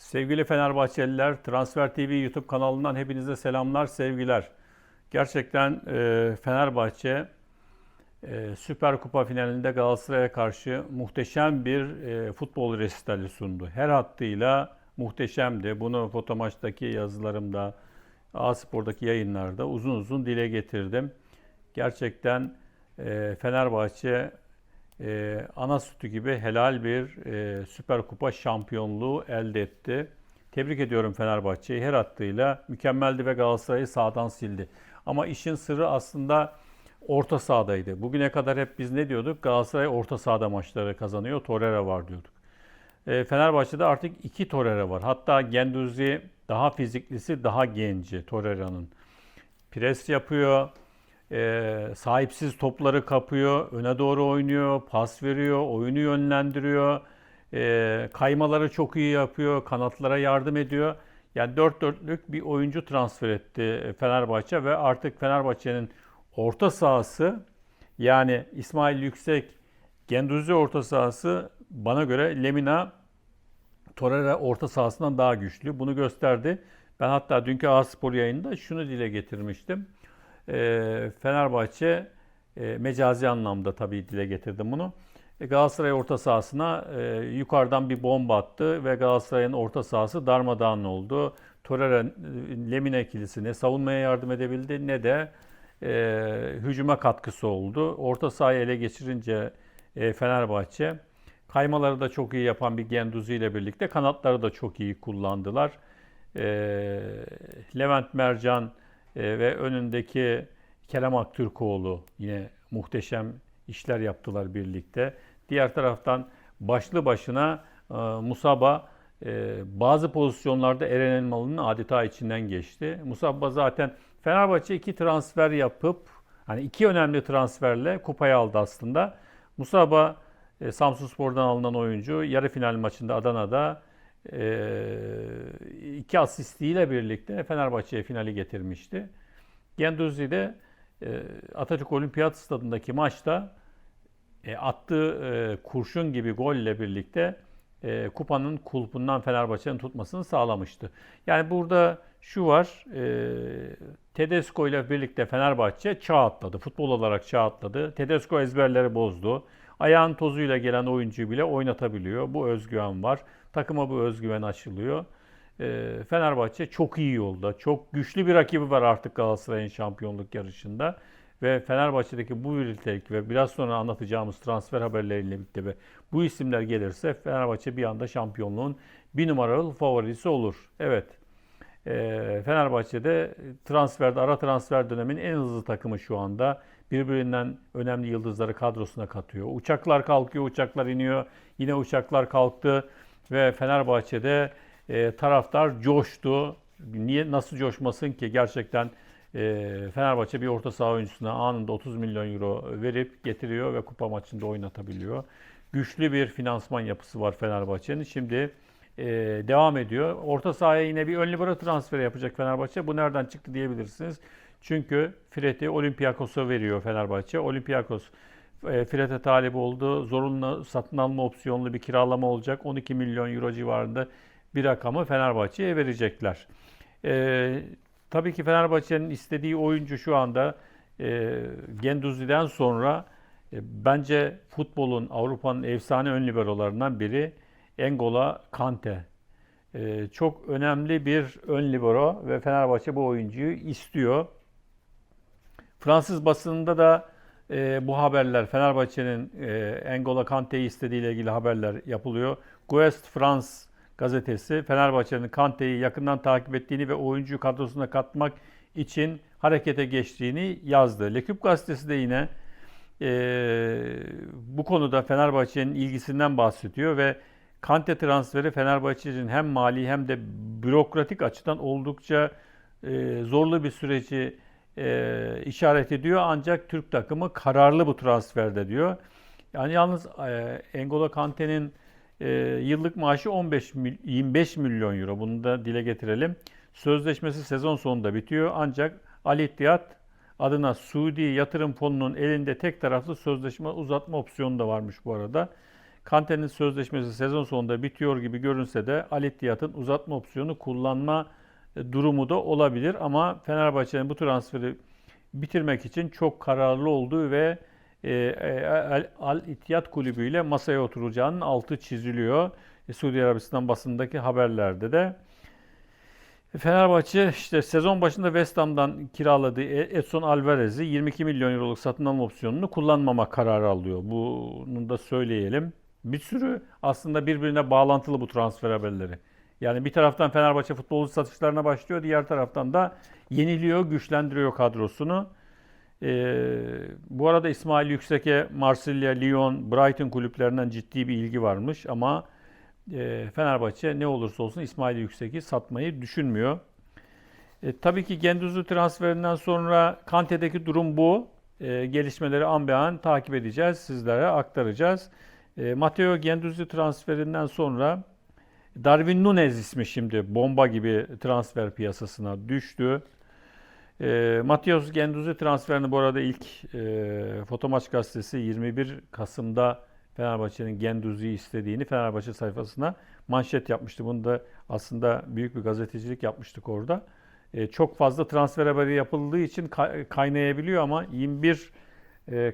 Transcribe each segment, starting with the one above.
Sevgili Fenerbahçeliler, Transfer TV YouTube kanalından hepinize selamlar, sevgiler. Gerçekten e, Fenerbahçe e, Süper Kupa finalinde Galatasaray'a karşı muhteşem bir e, futbol resitali sundu. Her hattıyla muhteşemdi. Bunu fotomaçtaki yazılarımda, A-Spor'daki yayınlarda uzun uzun dile getirdim. Gerçekten e, Fenerbahçe e, ana sütü gibi helal bir e, Süper Kupa şampiyonluğu elde etti. Tebrik ediyorum Fenerbahçe'yi her hattıyla mükemmeldi ve Galatasaray'ı sağdan sildi. Ama işin sırrı aslında orta sahadaydı. Bugüne kadar hep biz ne diyorduk? Galatasaray orta sahada maçları kazanıyor, Torreira var diyorduk. E, Fenerbahçe'de artık iki Torreira var. Hatta Genduzi daha fiziklisi, daha genci Torreira'nın. Pres yapıyor, e, sahipsiz topları kapıyor, öne doğru oynuyor, pas veriyor, oyunu yönlendiriyor. E, kaymaları çok iyi yapıyor, kanatlara yardım ediyor. Yani dört dörtlük bir oyuncu transfer etti Fenerbahçe ve artık Fenerbahçe'nin orta sahası yani İsmail Yüksek, Genduzi orta sahası bana göre Lemina Torreira orta sahasından daha güçlü. Bunu gösterdi. Ben hatta dünkü A-Spor yayında şunu dile getirmiştim. E, Fenerbahçe e, mecazi anlamda tabii dile getirdim bunu. E, Galatasaray orta sahasına e, yukarıdan bir bomba attı ve Galatasaray'ın orta sahası darmadağın oldu. Torreira Lemina ikilisi ne savunmaya yardım edebildi ne de e, hücuma katkısı oldu. Orta sahayı ele geçirince e, Fenerbahçe kaymaları da çok iyi yapan bir Genduzi ile birlikte kanatları da çok iyi kullandılar. E, Levent Mercan e, ve önündeki Kerem Aktürkoğlu yine muhteşem işler yaptılar birlikte. Diğer taraftan başlı başına e, Musaba e, bazı pozisyonlarda Eren Elmalı'nın adeta içinden geçti. Musaba zaten Fenerbahçe iki transfer yapıp hani iki önemli transferle kupayı aldı aslında. Musaba e, Samsunspor'dan alınan oyuncu yarı final maçında Adana'da iki asistiyle birlikte Fenerbahçe'ye finali getirmişti. Genduzi de e, Atatürk Olimpiyat Stadındaki maçta e, attığı e, kurşun gibi golle birlikte kupanın kulpundan Fenerbahçe'nin tutmasını sağlamıştı. Yani burada şu var, Tedesco ile birlikte Fenerbahçe çağ atladı. Futbol olarak çağ atladı. Tedesco ezberleri bozdu. Ayağın tozuyla gelen oyuncuyu bile oynatabiliyor. Bu özgüven var. Takıma bu özgüven aşılıyor. E, Fenerbahçe çok iyi yolda. Çok güçlü bir rakibi var artık Galatasaray'ın şampiyonluk yarışında. Ve Fenerbahçe'deki bu birliktelik ve biraz sonra anlatacağımız transfer haberleriyle birlikte ve bu isimler gelirse Fenerbahçe bir anda şampiyonluğun bir numaralı favorisi olur. Evet. E, Fenerbahçe'de transferde, ara transfer dönemin en hızlı takımı şu anda. Birbirinden önemli yıldızları kadrosuna katıyor. Uçaklar kalkıyor, uçaklar iniyor. Yine uçaklar kalktı ve Fenerbahçe'de e, taraftar coştu. Niye nasıl coşmasın ki gerçekten e, Fenerbahçe bir orta saha oyuncusuna anında 30 milyon euro verip getiriyor ve kupa maçında oynatabiliyor. Güçlü bir finansman yapısı var Fenerbahçe'nin. Şimdi e, devam ediyor. Orta sahaya yine bir ön libero transferi yapacak Fenerbahçe. Bu nereden çıktı diyebilirsiniz. Çünkü Fred'i Olympiakos'a veriyor Fenerbahçe. Olympiakos e, Fred'e talip oldu. Zorunlu satın alma opsiyonlu bir kiralama olacak. 12 milyon euro civarında bir rakamı Fenerbahçe'ye verecekler. E, tabii ki Fenerbahçe'nin istediği oyuncu şu anda e, Genduzi'den sonra e, bence futbolun Avrupa'nın efsane ön liberolarından biri Engola Kante. E, çok önemli bir ön libero ve Fenerbahçe bu oyuncuyu istiyor. Fransız basınında da e, bu haberler Fenerbahçe'nin e, Engola Kante'yi istediği ile ilgili haberler yapılıyor. Guest France gazetesi Fenerbahçe'nin Kante'yi yakından takip ettiğini ve oyuncuyu kadrosuna katmak için harekete geçtiğini yazdı. Leküp gazetesi de yine e, bu konuda Fenerbahçe'nin ilgisinden bahsediyor ve Kante transferi Fenerbahçe'nin hem mali hem de bürokratik açıdan oldukça e, zorlu bir süreci e, işaret ediyor. Ancak Türk takımı kararlı bu transferde diyor. Yani yalnız e, Engola Kante'nin e, yıllık maaşı 15 25 milyon euro. Bunu da dile getirelim. Sözleşmesi sezon sonunda bitiyor. Ancak Al Ittihad adına Suudi yatırım fonunun elinde tek taraflı sözleşme uzatma opsiyonu da varmış bu arada. Kante'nin sözleşmesi sezon sonunda bitiyor gibi görünse de Al Ittihad'ın uzatma opsiyonu kullanma durumu da olabilir ama Fenerbahçe'nin bu transferi bitirmek için çok kararlı olduğu ve e, e, Al- Ittihad kulübüyle ile masaya oturacağının altı çiziliyor. E, Suudi Arabistan basındaki haberlerde de. Fenerbahçe işte sezon başında West Ham'dan kiraladığı E- Edson Alvarez'i 22 milyon euroluk satın alma opsiyonunu kullanmama kararı alıyor. Bunu da söyleyelim. Bir sürü aslında birbirine bağlantılı bu transfer haberleri. Yani bir taraftan Fenerbahçe futbolcu satışlarına başlıyor, diğer taraftan da yeniliyor, güçlendiriyor kadrosunu. Ee, bu arada İsmail Yüksek'e Marsilya, Lyon, Brighton kulüplerinden ciddi bir ilgi varmış ama e, Fenerbahçe ne olursa olsun İsmail Yüksek'i satmayı düşünmüyor. E, tabii ki Gendüzü transferinden sonra Kante'deki durum bu. E, gelişmeleri an be an takip edeceğiz, sizlere aktaracağız. E, Matteo Gendüzü transferinden sonra Darwin Nunez ismi şimdi bomba gibi transfer piyasasına düştü. E, Matias Gendüzü transferini bu arada ilk e, Fotomaç gazetesi 21 Kasım'da Fenerbahçe'nin Gendüzü'yü istediğini Fenerbahçe sayfasına manşet yapmıştı. Bunu da aslında büyük bir gazetecilik yapmıştık orada. E, çok fazla transfer haberi yapıldığı için kay- kaynayabiliyor ama 21 e,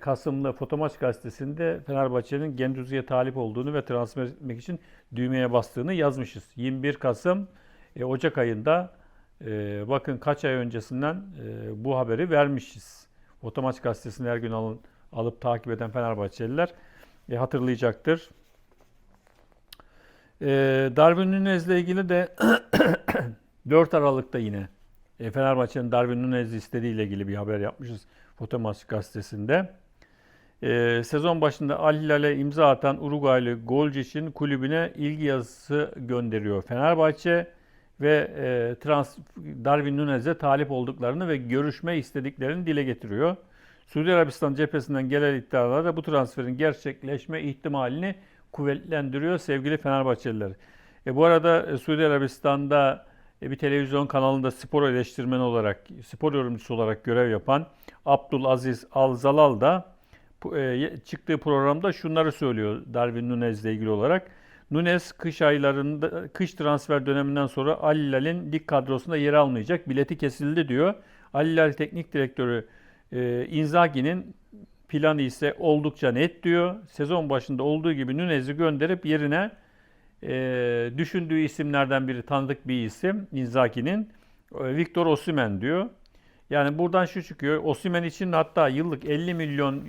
Kasım'da Fotomaç gazetesinde Fenerbahçe'nin Gendüzü'ye talip olduğunu ve transfer etmek için düğmeye bastığını yazmışız. 21 Kasım e, Ocak ayında e, bakın kaç ay öncesinden e, bu haberi vermişiz. Fotomaç gazetesini her gün alın, alıp takip eden Fenerbahçeliler hatırlayacaktır. E, Darwin Nunez'le ilgili de 4 Aralık'ta yine Fenerbahçe'nin Darwin Nunez'i istediğiyle ilgili bir haber yapmışız Fotomaç gazetesinde. E, sezon başında Al Hilal'e imza atan Uruguaylı Golcic'in kulübüne ilgi yazısı gönderiyor Fenerbahçe ve e, trans Darwin Nunez'e talip olduklarını ve görüşme istediklerini dile getiriyor. Suudi Arabistan cephesinden gelen iddialar da bu transferin gerçekleşme ihtimalini kuvvetlendiriyor sevgili Fenerbahçeliler. E, bu arada e, Suudi Arabistan'da bir televizyon kanalında spor eleştirmeni olarak, spor yorumcusu olarak görev yapan Abdülaziz Al-Zalal da e, çıktığı programda şunları söylüyor Darwin Nunez ile ilgili olarak. Nunez kış aylarında kış transfer döneminden sonra Al Hilal'in lig kadrosunda yer almayacak. Bileti kesildi diyor. Al Hilal teknik direktörü e, Inzaghi'nin planı ise oldukça net diyor. Sezon başında olduğu gibi Nunez'i gönderip yerine e, düşündüğü isimlerden biri tanıdık bir isim Inzaghi'nin e, Victor Osimhen diyor. Yani buradan şu çıkıyor. Osimhen için hatta yıllık 50 milyon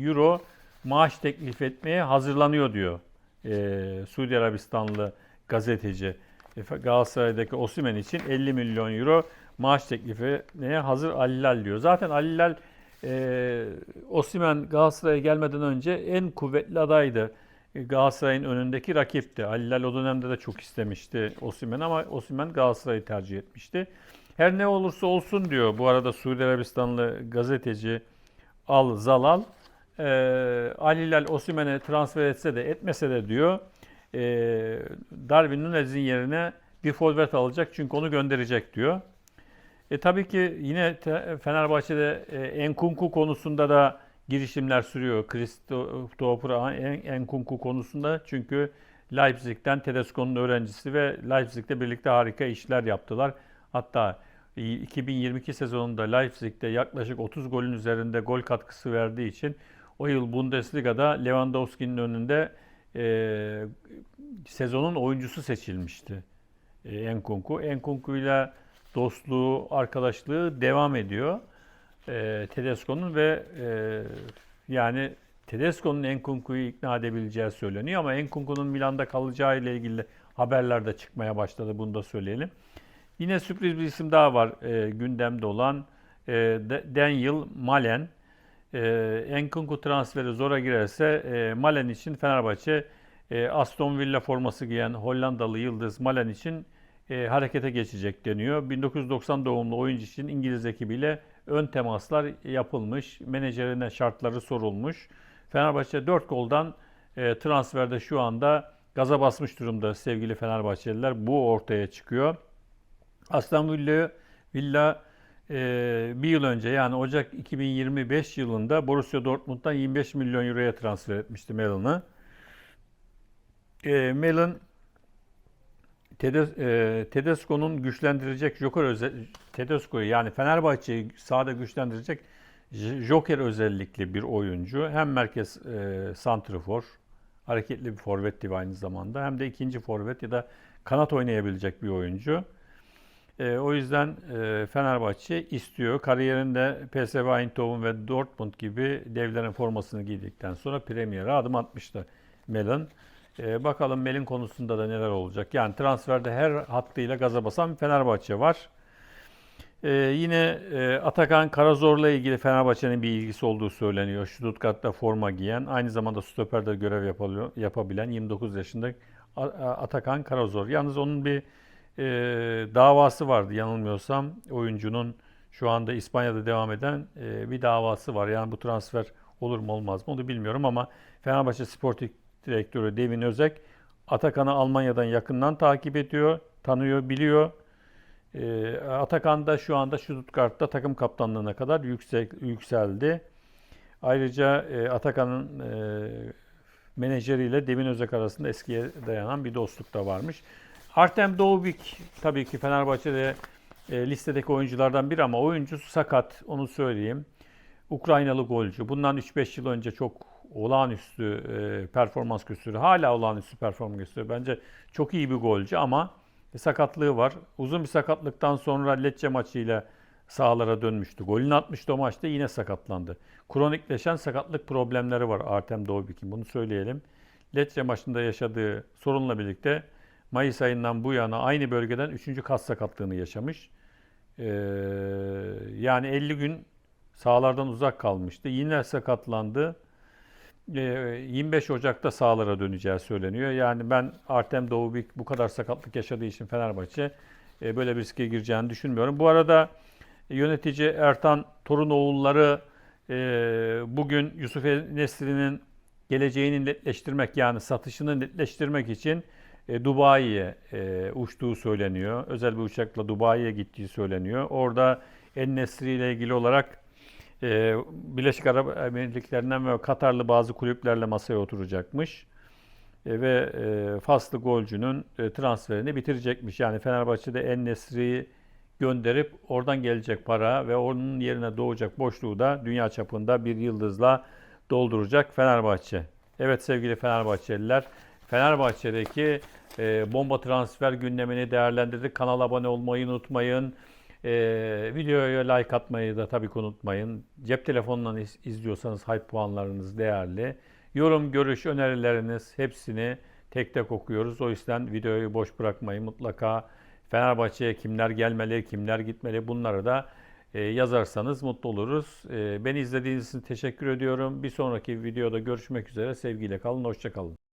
euro maaş teklif etmeye hazırlanıyor diyor. E, Suudi Arabistanlı gazeteci. E, Galatasaray'daki Osimhen için 50 milyon euro maaş teklifine hazır Al Hilal diyor. Zaten Al Hilal e, Osimhen Galatasaray'a gelmeden önce en kuvvetli adaydı. Galatasaray'ın önündeki rakipti. Al Hilal o dönemde de çok istemişti Osimhen ama Osimhen Galatasaray'ı tercih etmişti. Her ne olursa olsun diyor bu arada Suudi Arabistanlı gazeteci Al Zalal. E, Al Hilal Osimhen'e transfer etse de etmese de diyor e, Darwin Nunez'in yerine bir forvet alacak çünkü onu gönderecek diyor. E tabii ki yine Fenerbahçe'de e, Enkunku konusunda da girişimler sürüyor. Christopher En- Enkunku konusunda çünkü Leipzig'ten Tedesco'nun öğrencisi ve Leipzig'te birlikte harika işler yaptılar. Hatta 2022 sezonunda Leipzig'te yaklaşık 30 golün üzerinde gol katkısı verdiği için o yıl Bundesliga'da Lewandowski'nin önünde e, sezonun oyuncusu seçilmişti e, Enkunku. Enkunku'yla dostluğu, arkadaşlığı devam ediyor. E, Tedesco'nun ve e, yani Tedesco'nun Enkunku'yu ikna edebileceği söyleniyor ama Enkunku'nun Milan'da kalacağı ile ilgili haberler de çıkmaya başladı. Bunu da söyleyelim. Yine sürpriz bir isim daha var e, gündemde olan e, Daniel Malen. E, Enkunku transferi zora girerse e, Malen için Fenerbahçe e, Aston Villa forması giyen Hollandalı yıldız Malen için e, harekete geçecek deniyor. 1990 doğumlu oyuncu için İngiliz ekibiyle ön temaslar yapılmış. Menajerine şartları sorulmuş. Fenerbahçe 4 goldan e, transferde şu anda gaza basmış durumda sevgili Fenerbahçeliler. Bu ortaya çıkıyor. Aslan Villa, Villa e, bir yıl önce yani Ocak 2025 yılında Borussia Dortmund'dan 25 milyon euroya transfer etmişti Melon'u. e, Melon Tedes, e, Tedesco'nun güçlendirecek Joker özel Tedesco'yu yani Fenerbahçe'yi sahada güçlendirecek Joker özellikli bir oyuncu. Hem merkez e, santrifor, hareketli bir forvet gibi aynı zamanda hem de ikinci forvet ya da kanat oynayabilecek bir oyuncu. E, o yüzden e, Fenerbahçe istiyor. Kariyerinde PSV Eindhoven ve Dortmund gibi devlerin formasını giydikten sonra Premier'e adım atmıştı Melon. E, bakalım Melon konusunda da neler olacak. Yani transferde her hattıyla gaza basan Fenerbahçe var. E, yine e, Atakan Karazor'la ilgili Fenerbahçe'nin bir ilgisi olduğu söyleniyor. Stuttgart'ta forma giyen, aynı zamanda stoperde görev yapabiliyor, yapabilen 29 yaşında Atakan Karazor. Yalnız onun bir e, davası vardı yanılmıyorsam. Oyuncunun şu anda İspanya'da devam eden e, bir davası var. Yani bu transfer olur mu olmaz mı onu bilmiyorum ama Fenerbahçe Sportif Direktörü Devin Özek Atakan'ı Almanya'dan yakından takip ediyor, tanıyor, biliyor. E, Atakan da şu anda Stuttgart'ta takım kaptanlığına kadar yüksek, yükseldi. Ayrıca e, Atakan'ın e, menajeriyle Devin Özek arasında eskiye dayanan bir dostluk da varmış. Artem Doğubik tabii ki Fenerbahçe'de e, listedeki oyunculardan biri ama oyuncu sakat onu söyleyeyim. Ukraynalı golcü. Bundan 3-5 yıl önce çok olağanüstü e, performans gösteriyor. Hala olağanüstü performans gösteriyor. Bence çok iyi bir golcü ama sakatlığı var. Uzun bir sakatlıktan sonra Lecce maçıyla sahalara dönmüştü. Golünü atmıştı o maçta yine sakatlandı. Kronikleşen sakatlık problemleri var Artem Doğubik'in. Bunu söyleyelim. Lecce maçında yaşadığı sorunla birlikte Mayıs ayından bu yana aynı bölgeden 3. kas sakatlığını yaşamış. Ee, yani 50 gün sahalardan uzak kalmıştı. Yine sakatlandı. Ee, 25 Ocak'ta sahalara döneceği söyleniyor. Yani ben Artem Doğubik bu kadar sakatlık yaşadığı için Fenerbahçe e, böyle bir riske gireceğini düşünmüyorum. Bu arada yönetici Ertan Torunoğulları e, bugün Yusuf Nesri'nin geleceğini netleştirmek yani satışını netleştirmek için e, Dubai'ye e, uçtuğu söyleniyor. Özel bir uçakla Dubai'ye gittiği söyleniyor. Orada En Nesri ile ilgili olarak e, Birleşik Arap Emirlikleri'nden ve Katarlı bazı kulüplerle masaya oturacakmış. E, ve e, Faslı golcünün e, transferini bitirecekmiş. Yani Fenerbahçe'de En Nesri'yi gönderip oradan gelecek para ve onun yerine doğacak boşluğu da dünya çapında bir yıldızla dolduracak Fenerbahçe. Evet sevgili Fenerbahçeliler, Fenerbahçe'deki e, bomba transfer gündemini değerlendirdik. Kanala abone olmayı unutmayın. E, videoya like atmayı da tabii unutmayın. Cep telefonundan iz- izliyorsanız hype puanlarınız değerli. Yorum, görüş, önerileriniz hepsini tek tek okuyoruz. O yüzden videoyu boş bırakmayın. Mutlaka Fenerbahçe'ye kimler gelmeli, kimler gitmeli bunları da e, yazarsanız mutlu oluruz. E, beni izlediğiniz için teşekkür ediyorum. Bir sonraki videoda görüşmek üzere. Sevgiyle kalın, hoşça kalın.